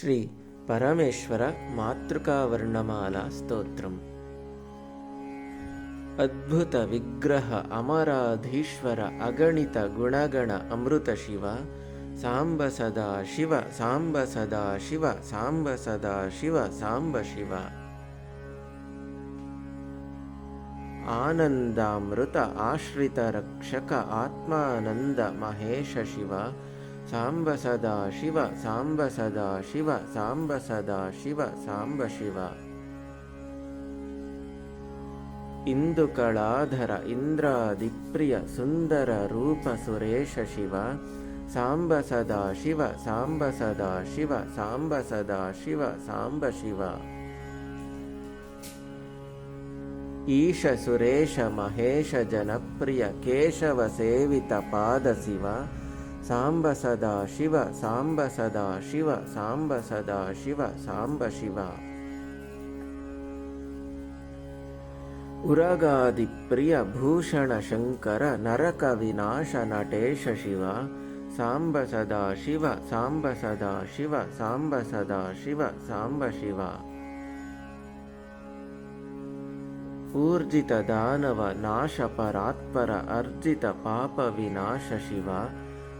ಶ್ರೀ ಪರಮೇಶ್ವರ ಮಾತೃಕಾವರ್ಣಮಾಲಾ ಸ್ತೋತ್ರಂ. ಅದ್ಭುತ ವಿಗ್ರಹ ಅಮರಾಧೀಶ್ವರ ಅಗಣಿತ ಗುಣಗಣ ಅಮೃತ ಶಿವ, ಸಾಂಬ ಸದಾ ಶಿವ, ಸಾಂಬ ಸದಾ ಶಿವ, ಸಾಂಬ ಸದಾ ಶಿವ, ಸಾಂಬ ಶಿವ. ಆನಂದಾಮೃತ ಆಶ್ರಿತ ರಕ್ಷಕ ಆತ್ಮಾನಂದ ಮಹೇಶ ಶಿವ ಸಾಂಬ ಸದಾ ಶಿವ, ಸಾಂಬ ಸದಾ ಶಿವ, ಸಾಂಬ ಸದಾ ಶಿವ, ಸಾಂಬ ಶಿವ. ಇಂದುಕಳಾಧರ ಇಂದ್ರಾದಿಪ್ರಿಯ ಸುಂದರ ರೂಪ ಸುರೇಶ ಶಿವ. ಸಾಂಬ ಸದಾ ಶಿವ, ಸಾಂಬ ಸದಾ ಶಿವ, ಸಾಂಬ ಸದಾ ಶಿವ, ಸಾಂಬ ಶಿವ. ಈಶ ಸುರೇಶ ಮಹೇಶ ಜನಪ್ರಿಯ ಕೇಶವ ಸೇವಿತ ಪಾದ ಶಿವ. ಸಾಂಬ ಸದಾ ಶಿವ, ಸಾಂಬ ಸದಾ ಶಿವ, ಸಾಂಬ ಸದಾ ಶಿವ, ಸಾಂಬ ಶಿವ. ಉರಗಾದಿ ಪ್ರಿಯ ಭೂಷಣ ಶಂಕರ, ನರಕ ವಿನಾಶ ನಟೇಶ ಶಿವ. ಸಾಂಬ ಸದಾ ಶಿವ, ಸಾಂಬ ಸದಾ ಶಿವ, ಸಾಂಬ ಸದಾ ಶಿವ, ಸಾಂಬ ಶಿವ. ಊರ್ಜಿತ ದಾನವ ನಾಶ ಪರಾತ್ಪರ ಅರ್ಜಿತ ಪಾಪ ವಿನಾಶ ಶಿವ.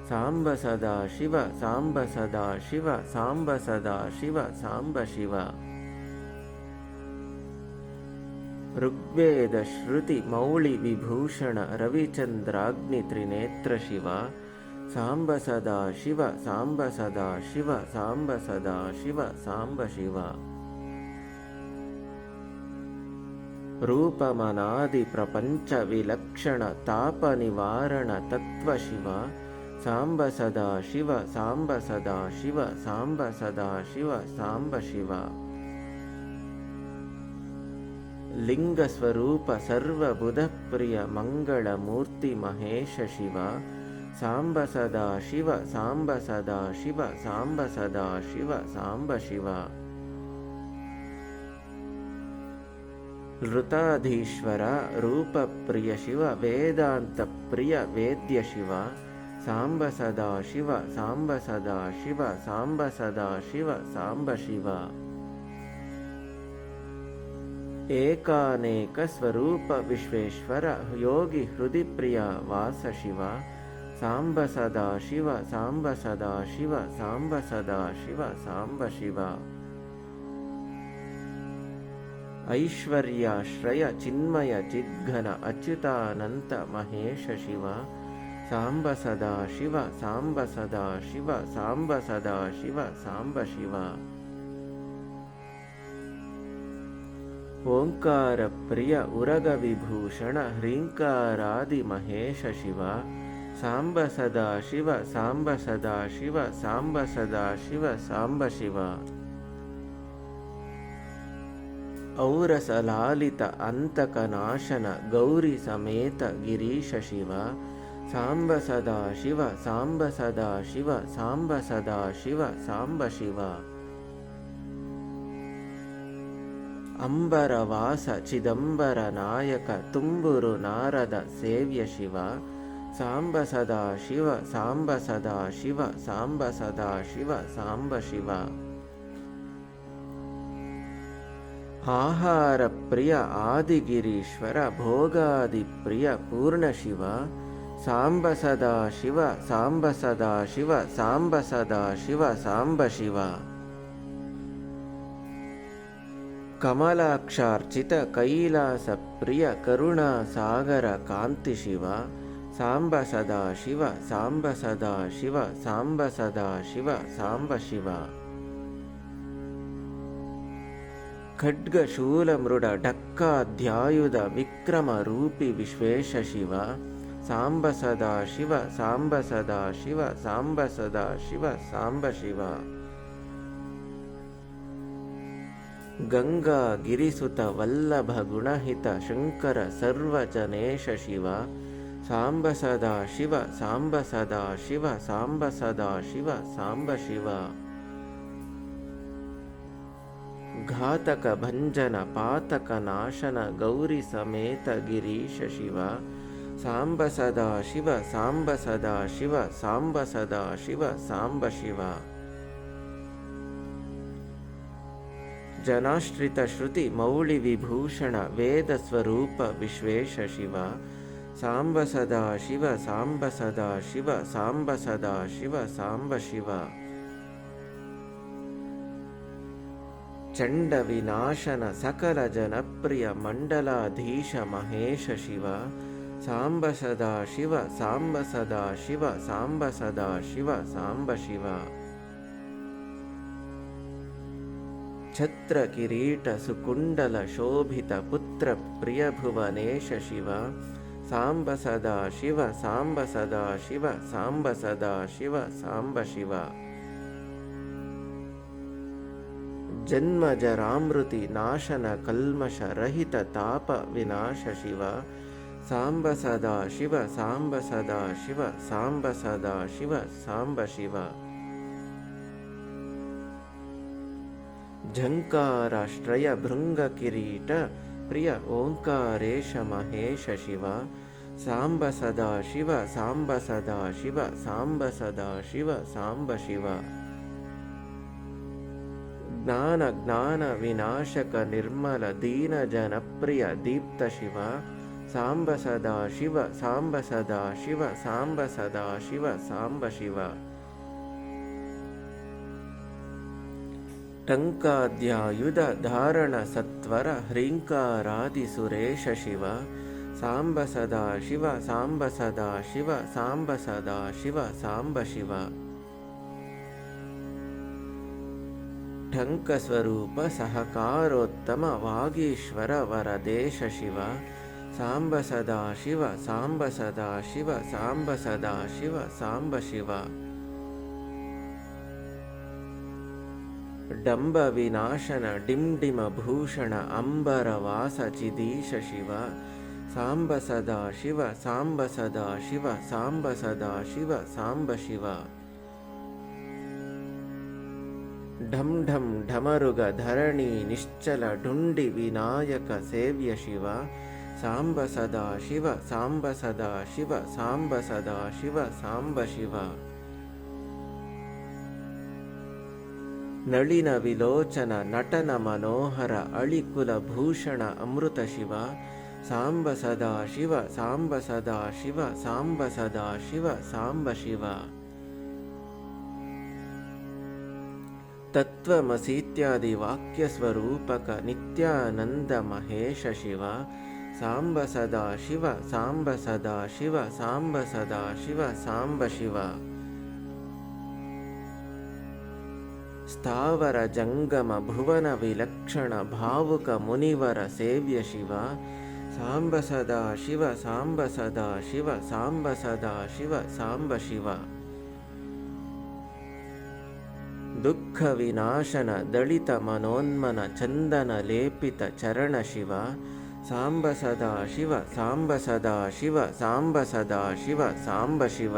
साम्ब सदा शिव साम्ब सदा शिव साम्ब सदा शिव साम्ब शिव। ऋग्वेदश्रुतिमौलिविभूषण रविचन्द्राग्नित्रिनेत्र शिव। साम्ब सदा शिव साम्ब सदा शिव साम्ब सदा शिव साम्ब शिव। रविचन्द्राग्नित्रिनेत्रूपमनादिप्रपञ्चविलक्षणतापनिवारणतत्त्वशिव ಸಾಂಬ ಸದಾ ಶಿವ, ಸಾಂಬ ಸದಾ ಶಿವ, ಸಾಂಬ ಸದಾ ಶಿವ, ಸಾಂಬ ಶಿವ. ಲಿಂಗ ಸ್ವರೂಪ ಸರ್ವಬುಧ ಪ್ರಿಯ ಮಂಗಳ ಮೂರ್ತಿ ಮಹೇಶ ಶಿವ. ಸಾಂಬ ಸದಾ ಶಿವ, ಸಾಂಬ ಸದಾ ಶಿವ, ಸಾಂಬ ಸದಾ ಶಿವ, ಸಾಂಬ ಶಿವ. ಋತಾಧೀಶ್ವರ ರೂಪ ಪ್ರಿಯ ಶಿವ ವೇದಾಂತ ಪ್ರಿಯ ವೇದ್ಯ ಶಿವ. ಸಾಂಬ ಸದಾ ಶಿವ ಸಾಂಬ ಸದಾ ಶಿವ ಸಾಂಬ ಸದಾ ಶಿವ, ಸಾಂಬ ಶಿವ. ಏಕಾನೇಕ ಸ್ವರೂಪ ವಿಶ್ವೇಶ್ವರ, ಯೋಗಿ ಹೃದಯ ಪ್ರಿಯ ವಾಸ ಶಿವ. ಸಾಂಬ ಸದಾ ಶಿವ ಸಾಂಬ ಸದಾ ಶಿವ ಸಾಂಬ ಸದಾ ಶಿವ, ಸಾಂಬ ಶಿವ. ಐಶ್ವರ್ಯಾಶ್ರಯ ಚಿನ್ಮಯ ಚಿದ್ಘನ ಅಚ್ಯುತಾನಂತ ಮಹೇಶ ಶಿವ. ಸಾಂಬ ಸದಾ ಶಿವ, ಸಾಂಬ ಸದಾ ಶಿವ, ಸಾಂಬ ಸದಾ ಶಿವ, ಸಾಂಬ ಶಿವ. ಓಂಕಾರ ಪ್ರಿಯ ಉರಗ ವಿಭೂಷಣ ಹ್ರೀಂಕಾರಾದಿ ಮಹೇಶ ಶಿವ. ಸಾಂಬ ಸದಾ ಶಿವ, ಸಾಂಬ ಸದಾ ಶಿವ, ಸಾಂಬ ಸದಾ ಶಿವ, ಸಾಂಬ ಶಿವ. ಔರಸಲಾಲಿತ ಅಂತಕನಾಶನ, ಗೌರಿ ಸಮೇತ ಗಿರೀಶ ಶಿವ. ಸಾಂಬ ಸದಾ ಶಿವ, ಸಾಂಬ ಸದಾ ಶಿವ, ಸಾಂಬ ಸದಾ ಶಿವ, ಸಾಂಬ ಶಿವ. ಅಂಬರವಾಸ ಚಿದಂಬರ ನಾಯಕ, ತುಂಬುರು ನಾರದ ಸೇವ್ಯ ಶಿವ. ಸಾಂಬ ಸದಾ ಶಿವ, ಸಾಂಬ ಸದಾ ಶಿವ, ಸಾಂಬ ಸದಾ ಶಿವ, ಸಾಂಬ ಶಿವ. ಆಹಾರ ಪ್ರಿಯ ಆದಿಗಿರೀಶ್ವರ ಭೋಗಾದಿ ಪ್ರಿಯ ಪೂರ್ಣ ಶಿವ. ಸಾಂಬ ಸದಾ ಶಿವ, ಸಾಂಬ ಸದಾ ಶಿವ, ಸಾಂಬ ಸದಾ ಶಿವ, ಸಾಂಬ ಶಿವ. ಕಮಲಾಕ್ಷಾರ್ಚಿತ ಕೈಲಾಸ ಪ್ರಿಯ ಕರುಣಾ ಸಾಗರ ಕಾಂತಿ ಶಿವ, ಸಾಂಬ ಸದಾ ಶಿವ, ಸಾಂಬ ಸದಾ ಶಿವ, ಸಾಂಬ ಸದಾ ಶಿವ, ಸಾಂಬ ಶಿವ. ಖಡ್ಗ ಶೂಲ ಮೃಡ ಢಕ್ಕಾಧ್ಯಾಯುಧ ವಿಕ್ರಮ ರೂಪಿ ವಿಶ್ವೇಶ ಶಿವ ಸಾಂಬ ಸದಾ ಶಿವ, ಸಾಂಬ ಸದಾ ಶಿವ, ಸಾಂಬ ಸದಾ ಶಿವ, ಸಾಂಬ ಶಿವ. ಗಂಗಾ ಗಿರಿಸುತ ವಲ್ಲಭ ಗುಣಹಿತ ಶಂಕರ ಸರ್ವಜನೇಶ ಶಿವ. ಸಾಂಬ ಸದಾ ಶಿವ, ಸಾಂಬ ಸದಾ ಶಿವ, ಸಾಂಬ ಸದಾ ಶಿವ, ಸಾಂಬ ಶಿವ. ಘಾತಕ ಭಂಜನ, ಪಾತಕ ನಾಶನ, ಗೌರಿ ಸಮೇತ ಗಿರೀಶ ಶಿವ. साम्ब सदा शिव साम्ब सदा शिव साम्ब सदा शिव साम्ब शिव जनाश्रितश्रुतिमौलिविभूषण वेदस्वरूप विश्वेश शिव। साम्ब सदा शिव साम्ब सदा शिव साम्ब सदा शिव साम्ब शिव चण्डविनाशन सकलजनप्रिय मण्डलाधीश महेश मण्डलाधीशमहेशि ಸಾಂಬ ಸದಾ ಶಿವ, ಸಾಂಬ ಸದಾ ಶಿವ, ಸಾಂಬ ಸದಾ ಶಿವ, ಸಾಂಬ ಶಿವ. ಛತ್ರ ಕಿರೀಟ ಸುಕುಂಡಲ ಶೋಭಿತ ಪುತ್ರ ಪ್ರಿಯ ಭುವನೇಶ ಶಿವ. ಸಾಂಬ ಸದಾ ಶಿವ, ಸಾಂಬ ಸದಾ ಶಿವ, ಸಾಂಬ ಸದಾ ಶಿವ, ಸಾಂಬ ಶಿವ. ಜನ್ಮಜರಾಮೃತಿ ನಾಶನ ಕಲ್ಮಷ ರಹಿತ ತಾಪ ವಿನಾಶ ಶಿವ. ಸಾಂಬ ಸದಾ ಶಿವ, ಸಾಂಬ ಸದಾ ಶಿವ, ಸಾಂಬ ಸದಾ ಶಿವ, ಸಾಂಬ ಶಿವ. ಝಂಕಾರಾಶ್ರಯ ಭೃಂಗ ಕಿರೀಟ, ಪ್ರಿಯ ಓಂಕಾರೇಶ ಮಹೇಶ ಶಿವ. ಸಾಂಬ ಸದಾ ಶಿವ, ಸಾಂಬ ಸದಾ ಶಿವ, ಸಾಂಬ ಸದಾ ಶಿವ, ಸಾಂಬ ಶಿವ. ಜ್ಞಾನ ಜ್ಞಾನ ವಿನಾಶಕ ನಿರ್ಮಲ ದೀನ ಜನಪ್ರಿಯ ದೀಪ್ತ ಶಿವ. ಸಾಂಬ ಸದಾ ಶಿವ ಸಾಂಬ ಸದಾ ಶಿವ ಸಾಂಬ ಸದಾ ಶಿವ, ಸಾಂಬ ಶಿವ. ಟಂಕಾದ್ಯಾಯುಧ ಧಾರಣ ಸತ್ವರ ಹ್ರೀಂಕಾರಾದಿ ಸುರೇಶ ಶಿವ. ಸಾಂಬ ಸದಾ ಶಿವ ಸಾಂಬ ಸದಾ ಶಿವ ಸಾಂಬ ಸದಾ ಶಿವ, ಸಾಂಬ ಶಿವ. ಠಂಕ ಸ್ವರೂಪ ಸಹಕಾರೋತ್ತಮ ವಾಗೀಶ್ವರ ವರದೇಶ ಶಿವ. साम्ब सदा शिव साम्ब सदा शिव साम्ब सदा शिव साम्ब शिव। डम्बविनाशन डिम्डिमभूषण अम्बरवासचिदीश शिव। साम्ब सदा शिव साम्ब सदा शिव साम्ब सदा शिव साम्ब शिव। ढं ढं ढमरुग धरणी निश्चल ढुण्डि विनायक सेव्य शिव। ಸಾಂಬ ಸದಾ ಶಿವ, ಸಾಂಬ ಸದಾ ಶಿವ, ಸಾಂಬ ಸದಾ ಶಿವ, ಸಾಂಬ ಶಿವ. ನಳಿನ ವಿಲೋಚನ, ನಟನ ಮನೋಹರ, ಅಳಿಕುಲ ಭೂಷಣ, ಅಮೃತ ಶಿವ. ಸಾಂಬ ಸದಾ ಶಿವ, ಸಾಂಬ ಸದಾ ಶಿವ, ಸಾಂಬ ಸದಾ ಶಿವ, ಸಾಂಬ ಶಿವ. ತತ್ವಮಸೀತ್ಯಾದಿ ವಾಕ್ಯ ಸ್ವರೂಪಕ ನಿತ್ಯಾನಂದ ಮಹೇಶ ಶಿವ. ಸಾಂಬ ಸದಾ ಶಿವ, ಸಾಂಬ ಸದಾ ಶಿವ, ಸಾಂಬ ಸದಾ ಶಿವ, ಸಾಂಬ ಶಿವ. ಸ್ಥಾವರ ಜಂಗಮ ಭುವನ ವಿಲಕ್ಷಣ ಭಾವುಕ ಮುನಿವರ ಸೇವ್ಯ ಶಿವ. ಸಾಂಬ ಸದಾ ಶಿವ, ಸಾಂಬ ಸದಾ ಶಿವ, ಸಾಂಬ ಸದಾ ಶಿವ, ಸಾಂಬ ಶಿವ. ದುಃಖ ವಿನಾಶನ ದಳಿತ ಮನೋನ್ಮನ ಚಂದನ ಲೇಪಿತ ಚರಣ ಶಿವ. ಸಾಂಬ ಸದಾ ಶಿವ, ಸಾಂಬ ಸದಾ ಶಿವ, ಸಾಂಬ ಸದಾ ಶಿವ, ಸಾಂಬ ಶಿವ.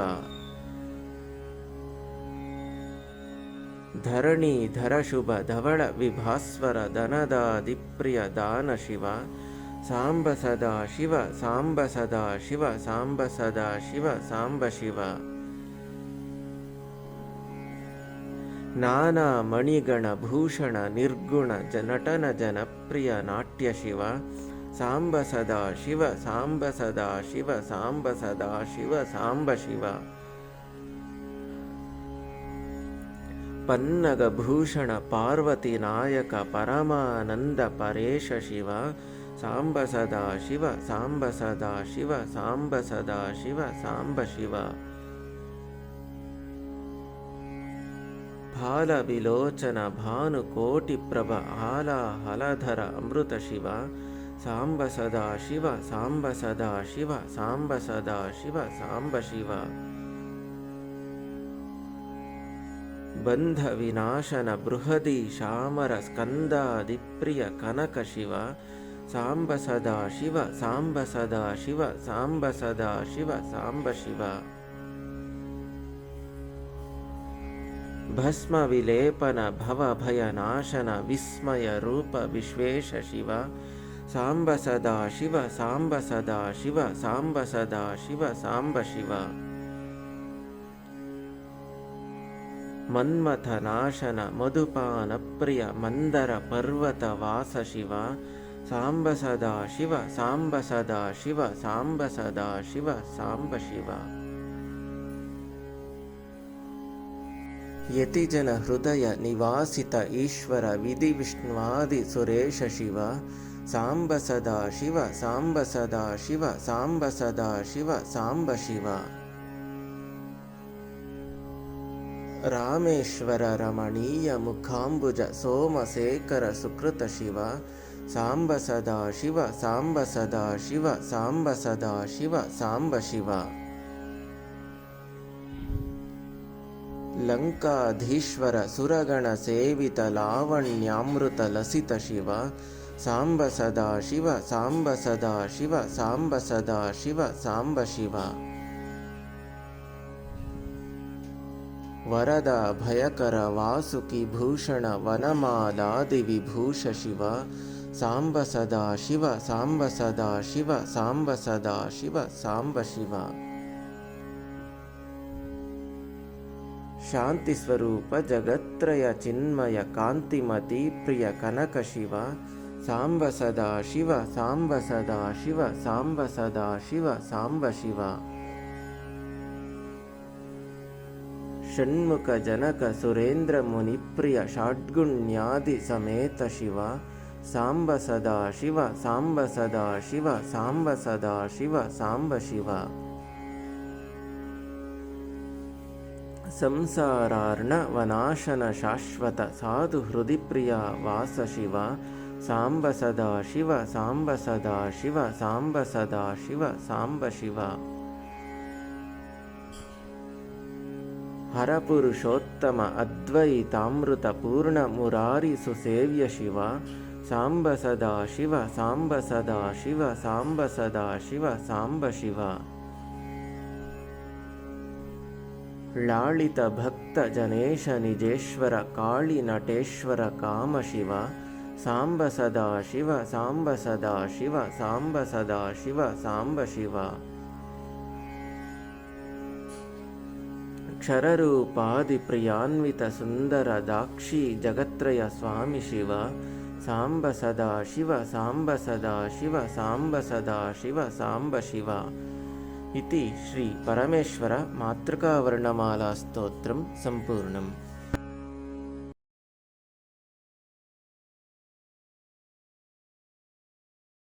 ಧರಣಿ ಧರ ಶುಭ ಧವಳ ವಿಭಾಸ್ವರ ದನದಾದಿಪ್ರಿಯ ದಾನ ಶಿವ. ಸಾಂಬ ಸದಾ ಶಿವ, ಸಾಂಬ ಸದಾ ಶಿವ, ಸಾಂಬ ಸದಾ ಶಿವ, ಸಾಂಬ ಶಿವ. ನಾನಾ ಮಣಿಗಣ ಭೂಷಣ ನಿರ್ಗುಣ ಜನಟನ ಜನಪ್ರಿಯ ನಾಟ್ಯ ಶಿವ. साम्ब सदा शिव साम्ब सदा शिव साम्ब सदा शिव साम्ब शिव। पन्नगभूषण पार्वतीनायक परमानन्द परेश शिव। साम्ब सदा शिव साम्ब सदा शिव साम्ब सदा शिव साम्ब शिव। भालविलोचन भानुकोटिप्रभ हाला हलधर अमृतशिव साम्ब सदा शिव साम्ब सदा शिव साम्ब सदा शिव साम्ब शिव। बन्धविनाशन बृहदी श्यामरस्कन्दादिप्रिय कनकशिव साम्ब सदा शिव साम्ब सदा शिव साम्ब सदा शिव साम्ब शिव। भस्मविलेपन भवभयनाशन विस्मयरूप विश्वेश विश्वेशिव ಸಾಂಬ ಸದಾ ಶಿವ, ಸಾಂಬ ಸದಾ ಶಿವ, ಸಾಂಬ ಸದಾ ಶಿವ, ಸಾಂಬ ಶಿವ. ಮನ್ಮಥ ನಾಶನ, ಮಧುಪಾನ ಪ್ರಿಯ, ಮಂದರ ಪರ್ವತ ವಾಸ ಶಿವ. ಸಾಂಬ ಸದಾ ಶಿವ, ಸಾಂಬ ಸದಾ ಶಿವ, ಸಾಂಬ ಸದಾ ಶಿವ, ಸಾಂಬ ಶಿವ. ಯತಿಜನ ಹೃದಯ ನಿವಾಸಿತ ಈಶ್ವರ ವಿಧಿ ವಿಷ್ಣುವಾದಿ ಸುರೇಶ ಶಿವ. ಸಾಂಬ ಸದಾ ಶಿವ ಸಾಂಬ ಸದಾ ಶಿವ ಸಾಂಬ ಸದಾ ಶಿವ, ಸಾಂಬ ಶಿವ. ರಾಮೇಶ್ವರ ರಮಣೀಯ ಮುಖಾಂಬುಜ, ಸೋಮಶೇಖರ ಸುಕೃತ ಶಿವ. ಸಾಂಬ ಸದಾ ಶಿವ ಸಾಂಬ ಸದಾ ಶಿವ ಸಾಂಬ ಸದಾ ಶಿವ, ಸಾಂಬ ಶಿವ. ಲಂಕಾಧೀಶ್ವರ ಸುರಗಣ ಸೇವಿತ ಲಾವಣ್ಯಾಮೃತ ಲಸಿತ ಶಿವ. साम्ब सदा शिव साम्ब सदा शिव साम्ब सदा शिव साम्ब शिव। वरद भयकर वासुकि भूषण वनमालादिविभूष शिव। साम्ब सदा शिव साम्ब सदा शिव साम्ब सदा शिव साम्ब शिव। शान्तिस्वरूप जगत्त्रय चिन्मय कान्तिमति प्रिय कनक कनकशिव ಸಾಂಬ ಸದಾ ಶಿವ ಸಾಂಬ ಸದಾ ಶಿವ ಸಾಂಬ ಸದಾ ಶಿವ ಸಾಂಬ ಶಿವ. ಷಣ್ಮುಖ ಜನಕ ಸುರೇಂದ್ರ ಮುನಿಪ್ರಿಯ ಷಾಡ್ಗುಣ್ಯಾದಿ ಸಮೇತ ಶಿವ. ಸಾಂಬ ಸದಾ ಶಿವ ಸಾಂಬ ಸದಾ ಶಿವ ಸಾಂಬ ಸದಾ ಶಿವ ಸಾಂಬ ಶಿವ. ಸಂಸಾರಾರ್ಣ ವನಾಶನ ಶಾಶ್ವತ ಸಾಧು ಹೃದಿಪ್ರಿಯ ವಾಸ ಶಿವ. ಸಾಂಬ ಸದಾ ಶಿವ ಸಾಂಬ ಸದಾ ಶಿವ ಸಾಂಬ ಸದಾ ಶಿವ, ಸಾಂಬ ಶಿವ. ಹರಪುರುಷೋತ್ತಮ ಅದ್ವೈತಾಮೃತ ಪೂರ್ಣ ಮುರಾರಿ ಸುಸೇವ್ಯ ಶಿವ. ಸಾಂಬ ಸದಾ ಶಿವ ಸಾಂಬ ಸದಾ ಶಿವ ಸಾಂಬ ಸದಾ ಶಿವ, ಸಾಂಬ ಶಿವ. ಲಾಳಿತ ಭಕ್ತ ಜನೇಶ ನಿಜೇಶ್ವರ, ಕಾಳಿ ನಟೇಶ್ವರ ಕಾಮ ಶಿವ. साम्ब क्षररूपादिप्रियान्वितसुन्दरदाक्षीजगत्रयस्वामिशिव साम्ब सदा शिव साम्ब सदा शिव सांब सदा शिव साम्ब शिव इति श्रीपरमेश्वरमातृकावर्णमालास्तोत्रं सम्पूर्णम्।